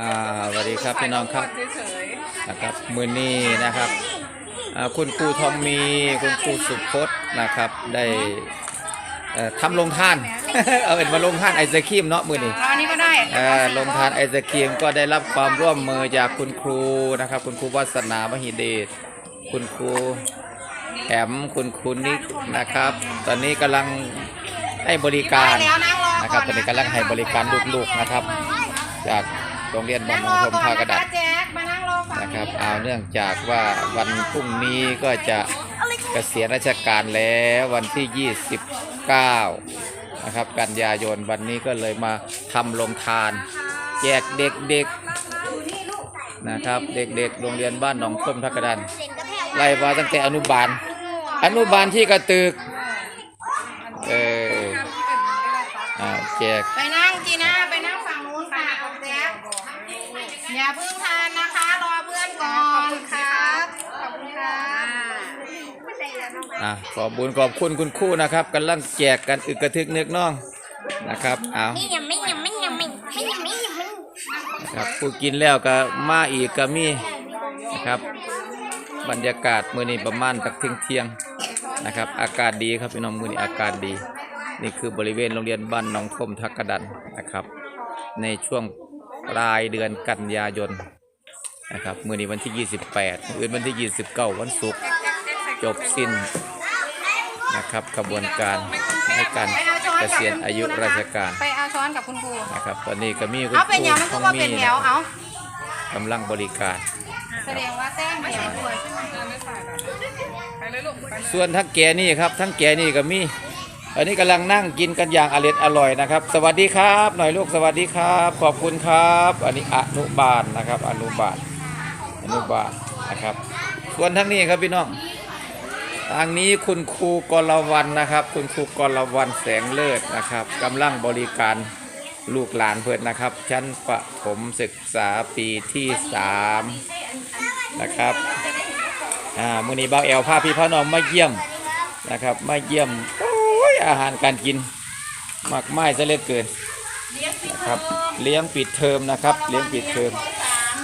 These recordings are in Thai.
อ่าสวัสดีครับพี่น้องครับเฉยนะครับมือนี้นะครับอ่าคุณครูทอมมีคุณครูสุพจน์นะครับ ได้เอ่อทำลงทานเอาเป็นมาลงทานไอศครีมเนาะมือนี้ๆอันนี้ก็ได้เอ่อลงทานไอศครีมก็ได้รับความร่วมมือจากคุณครูนะครับ คุณครูวัฒนามหิเดชคุณครูแอมคุณครูนิกนะครับ ตอนนี้กำลังให้บริการได้แล้วนั่งรอนะคก่รัอบนตอนนี้กำลังให้บริการลูกๆนะครับ จาก โรงเรียนบ้านั่นงหนรองอชมก่อนท่ากระนะดาคะษแจ๊คมานั่งรอฝั่งนะครับเอาเนื่องจากว่าวันพรุ่งนี้ก็จะเกษียณราชการแล้ววันที่ 29 นะครับ กันยายนวันนี้ก็เลยมาทำลงทาน แจกเด็กๆนะครับ เด็กๆ โรงเรียนบ้านหนองส้มทักกระดันไล่มาตั้งแต่อนุบาล อนุบาลที่กระตึกเอออ่าแจกไปนั่งจีน่าไปนั่งฝั่งนู้นค่ะแจ๊คอย่าเพิ่งทานนะคะ รอเพื่อนก่อนครับขอบคุณครับอะขอบบุญขอบคุณคุณครู่นะครับกำลังแจกกันอึกกระทึกนึกน้องนะครับเอาไม่ยำไม่ยำไม่ยำไม่ไม่ยำไม่ยำไม่นะครับผู้กินแล้วก็มาอีกก็มีนะครับ บรรยากาศมื้อนี้ประมาณตักเที่ยงเที่ยงๆนะครับ อากาศดีครับพี่น้องมื้อนี้อากาศดี นี่คือบริเวณโรงเรียนบ้านหนองทมทักกระดันนะครับ ในช่วง ปลายเดือนกันยายนนะครับมื้อนี้วันที่ 28มื้ออื่นวันที่ 29 วันศุกร์จบสิ้นนะครับกระบวนการในการเกษียณอายุราชการไปเอาช้อนกับคุณครูนะครับตอนนี้ก็มีคุณเอาคเป็นรูยังมันทก็องว่ามีเป็นแถนะวครับเอากำลังบริการแสดงว่าแจ้งแถวด้วยส่วนทั้งแกนี่ครับทั้งแกนี่ก็มี อันนี้กำลังนั่งกินกันอย่างอร่อยอร่อยนะครับ สวัสดีครับ หน่อยลูกสวัสดีครับ ขอบคุณครับ อันนี้อนุบาลนะครับ อนุบาลอนุบาลนะครับ ส่วนทั้งนี้ครับพี่น้องทางนี้คุณครูกรวันนะครับ คุณครูกรวันแสงเลิศนะครับกำลังบริการลูกหลานเพื่อนนะครับ ชั้นประถมศึกษาปีที่สามนะครับอ่ามือนี้เบาแอลพาพี่พาน้องมาเยี่ยมนะครับ มาเยี่ยมโอ้ยอาหารการกินมากมายซะเหลือเกินนะครับเลี้ยงปิดเทอมนะครับ เลี้ยงปิดเทอม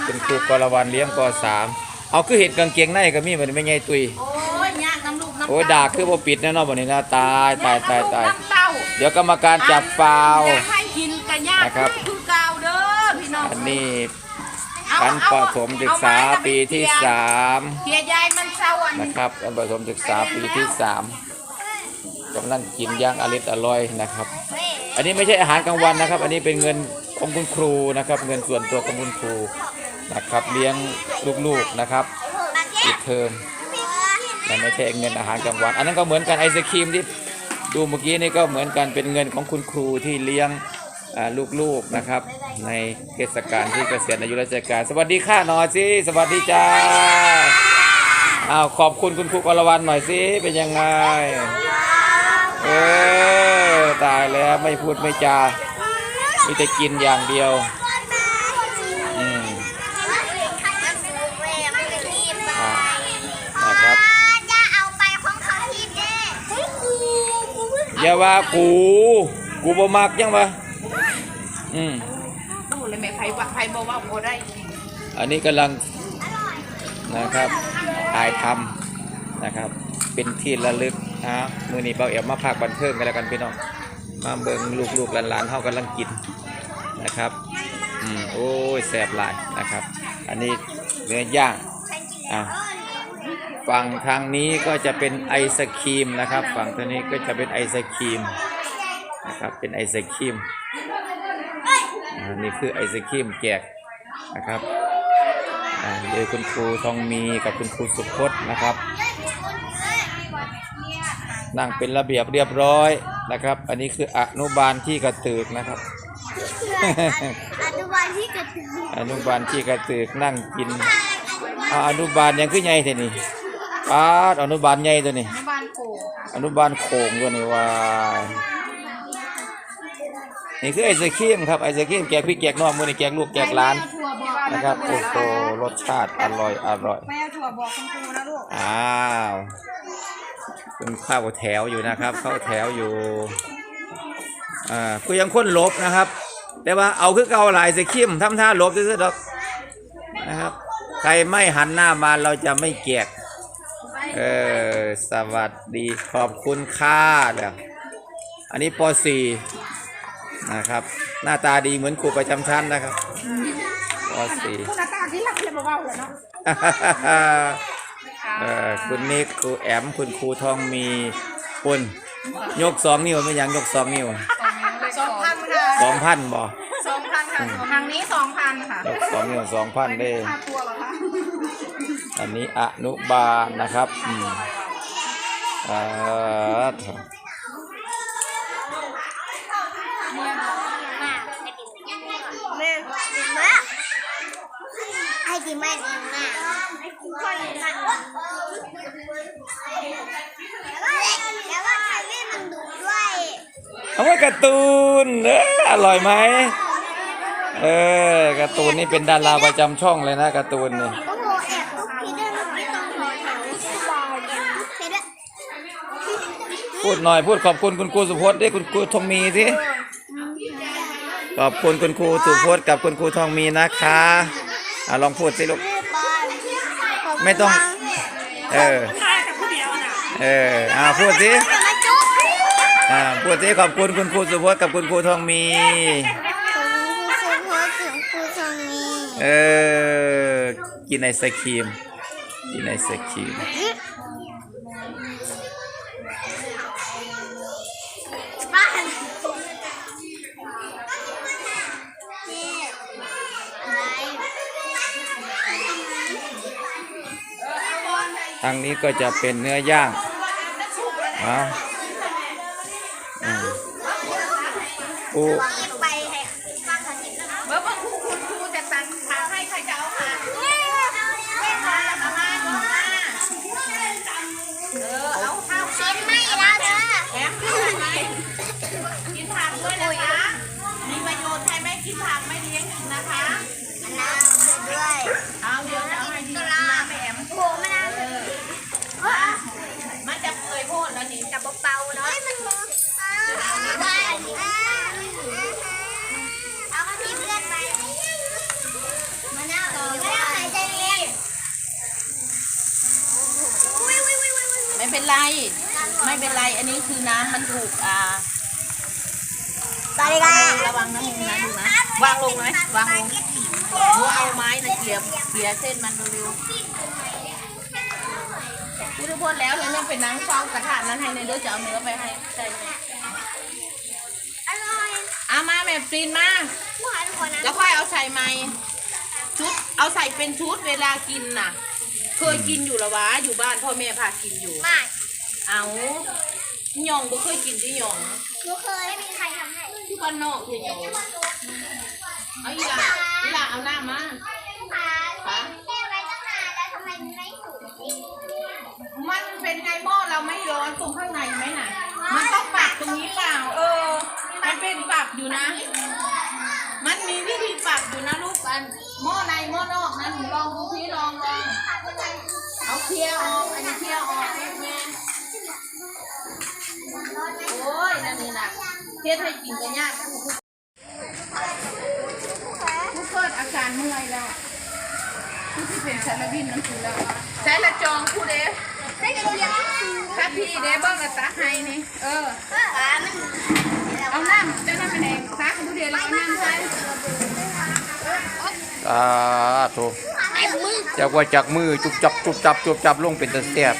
เป็นครูกรวันเลี้ยงปสามเอาคือเห็ดกางเกงในก็มีมันไม่ไงตุยโอ้ยยากน้ำลูกน้ำโอ้ยดากคือบ่ปิดแน่นอนบ่นี้นะตายตายตายตายน้ำเต้าเดี๋ยวกรรมการจับฟาวอยากให้กินกันยากนะครับคือเกาวเด้อพี่น้องอันนี้เอาชั้นเอาประถมศึกษาเอไม้ปีที่สามเพียยายมันเศร้าอันนะครับการผสมศึกษาปีที่สาม กำลังกินย่างอริดอร่อยนะครับ อันนี้ไม่ใช่อาหารกลางวันนะครับ อันนี้เป็นเงินของคุณครูนะครับ เงินส่วนตัวของคุณครูนะครับ เลี้ยงลูกๆนะครับปิดเทอมและไม่ใช่เงินอาหารกลางวัน อันนั้นก็เหมือนกันไอศครีมที่ดูเมื่อกี้นี่ก็เหมือนกันเป็นเงินของคุณครูที่เลี้ยงลูกๆนะครับ ในเทศกาลที่เกษียณอายุราชการ สวัสดีค่ะหน่อยสิสวัสดีจ้าอ้าวขอบคุณคุณครูกรวันหน่อยสิเป็นยังไง เออตายแล้วไม่พูดไม่จามีแต่กินอย่างเดียวอืมอ่านะครับจะเอาไปของเขาที่เด้เฮ้ยกูกูเพิ่งอย่าว่ากู กูบ่มักยังวะอืมพูดเลยแม่ไผ่ไผ่บอกว่าโอได้อันนี้กำลังนะครับถ่ายทำนะครับ เป็นที่ระลึก นะมือนี้เบาเอี่ยมาภาคบันเทิงกันแล้วกันพี่น้องมาเบิ่งลูกๆหลานๆเฮากำลังกินนะครับอืมโอ้ยแสบหลายนะครับ อันนี้เนื้อย่างอะฝั่งทางนี้ก็จะเป็นไอศครีมนะครับ ฝั่งทางนี้ก็จะเป็นไอศครีมนะครับเป็นไอศครีมนนี้คือไอศครีมแจกนะครับอ่าโดยคุณครูทองมีกับคุณครูสุพจน์นะครับ นั่งเป็นระเบียบเรียบร้อยนะครับ อันนี้คืออนุบาลที่กระตือกนะครับ อนุบาลที่กระตืออนุบาลที่กระตือกนั่งกินอ่าอนุบาลยังคือใหญ่เท่านี้ป้าดอนุบาลใหญ่ตัวนี้ในบ้านโกอนุบาลโขงตัวนี้ว่านี่คือไอศครีมครับไอศครีมแจกพี่แจกน้องมือนี่แจกลูกแจกหลานถั่วบอกนะครับโอ้โหรสชาติอร่อยอร่อยแม่เอาถั่วบอกคุณครูนะลูกอ้าว คุณเข้าแถวอยู่นะครับ เข้าแถวอยู่อ่าคุยังค้นลบนะครับ แต่ว่าเอาคือเก่าหลายสิคิมทำท่าหลบซื่อๆดอกนะครับ ใครไม่หันหน้ามาเราจะไม่เกียกเออสวัสดีขอบคุณค่าเดี๋ยวอันนี้ป .4 นะครับ หน้าตาดีเหมือนครูประจำชั้นนะครับป .4 คุณตาที่หลักเลยเบาๆเลยเนาะ เออคุณนิกครูแอมคุณครูทองมีคุณยกสองนิ้วไม่ยังยกสองนิ้วสองพันค่ะสองพันบ่สองพันค่ะทางนี้สองพันค่ะยกสองนิ้วสองพันได้ค่าตัวเหรอคะอันนี้อนุบาลนะครับอืมอ่าแม่มาไอ้ที่แม่เองนะ คนมันแล้วว่าใครไม่มันดูด้วยเอาไว้การ์ตูนเอออร่อยไหมเออการ์ตูนนี่เป็นดาราประจำช่องเลยนะการ์ตูนนี่โอ้โหแอบทุกทีด้วยเมื่อกี้ตรงหอแถวแอบทุกทีด้วยพูดหน่อยพูดขอบคุณคุณครูสุพจน์ดิคุณครูทองมีสิขอบคุณคุณครูสุพจน์กับคุณครูทองมีนะคะอะลองพูดสิลูก ไม่ต้อง เออเอออ่าพูดสิจะมาจุ๊บอ่าพูดสิขอบคุณคุณครูสุพจน์กับคุณครูทองมีผมคือสุพจน์ถึงครูทองมีเออ กินไอศครีม กินไอศครีม บ้านนี่อะไร ทางนี้ก็จะเป็นเนื้อย่างเอาอืมอู ไปให้บ้านเขาจิบแล้ว เมื่อวันครูคุณครูจะตัดขาให้ใครจะเอาขาเอามาเอามาเออเอาข้าว ชิ้นไม่แล้วเธอ แถมด้วยไหมกินผักด้วยนะคะ มีประโยชน์ใครไม่กินผักไม่เลี้ยงกินนะคะ น้ำด้วย เอาเดี๋ยวจะเอาให้ดีน้ำไม่แอม โหมะนาวเลย มันจะเปื่อยโพดแล้วนี่ จับเบาๆเนาะมันมือได้เอากะทิเพื่อนไปมะนาวมะนาวหายใจเองอุ้ยอุ้ยอุ้ยอุ้ย ไม่ เป็นไร ไม่เป็นไร อันนี้คือน้ำมันถูกอ่าสวัสดีค่ะระวังนะมึงนะดูนะวางลงไหมวางลงหนูเอาไม้นะเกี่ยเกี่ยเส้นมันเร็วๆพี่ทุกคนแล้วเลยเนี่ยเป็นนางเฝ้ากระทะนั้นให้ในเด้อจะเอาเนื้อไปให้ใช่ไหมอร่อยเอามาแม่ปรีนมาหวานกว่านั้นแล้วค่อยเอาใส่ไม้ชุดเอาใส่เป็นชุดเวลากินน่ะ เคยกินอยู่ละวะอยู่บ้านพ่อแม่พากินอยู่มาก เอาหยองก็เคยกินที่หยองหนูเคยไม่มีใครทำให้ที่บ้านนอกที่หยองเอาอีหลาอีหลาเอาหน้ามาค่ะแม่ไว้ตั้งนานแล้วทำไมมันไม่สุกมันเป็นไงหม้อเราไม่ร้อนตรงข้างในไหมน่ะ มันต้องปรับตรงนี้เปล่า เออ มันเป็นปรับอยู่นะ มันมีวิธีปรับอยู่นะลูกอันหม้อในหม้อนอกนะหนูลองดูพี่ลองลองเอาเคลียร์ออกอันนี้เคลียร์ออก เทศให้กินกันยากทุกทุกคนอาการเมื่อยแล้วผู้ที่เป็นชาลวินนั่นคือแล้วใช้ละจองผู้เด้ได้กระเทียมถ้าพี่เด้เบิ้งกับตาไฮนี่ เอออ่ามันเอาน้ำเจ้าน้ำเป็นแดงซักผู้เด้แล้วเอาน้ำใส่สาธุจากว่าจากมือจุบจับจุบจับจุบจับลงเป็นตะเสียบ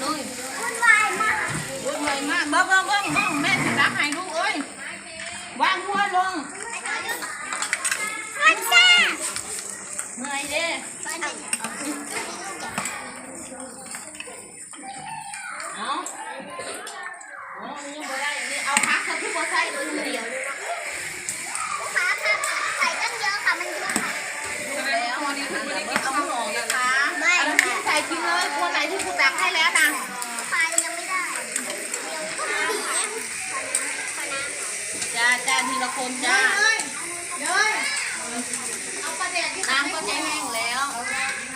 เลยวุ่นวายมากวุ่นวายมากเบิ้งเบิ้งเบิ้งเบิ้งแม่สิรักให้ลูกเอ้ยวางหัวลงมันแซ่เหนื่อยเด้เอาเอายังบ่ได้นี่เอาพัก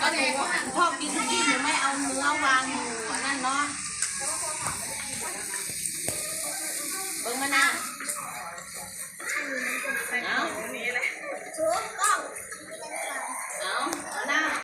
ก็หนูชอบกินที่หนูไม่เอาเนื้อวางอยู่อันนั่นเนาะ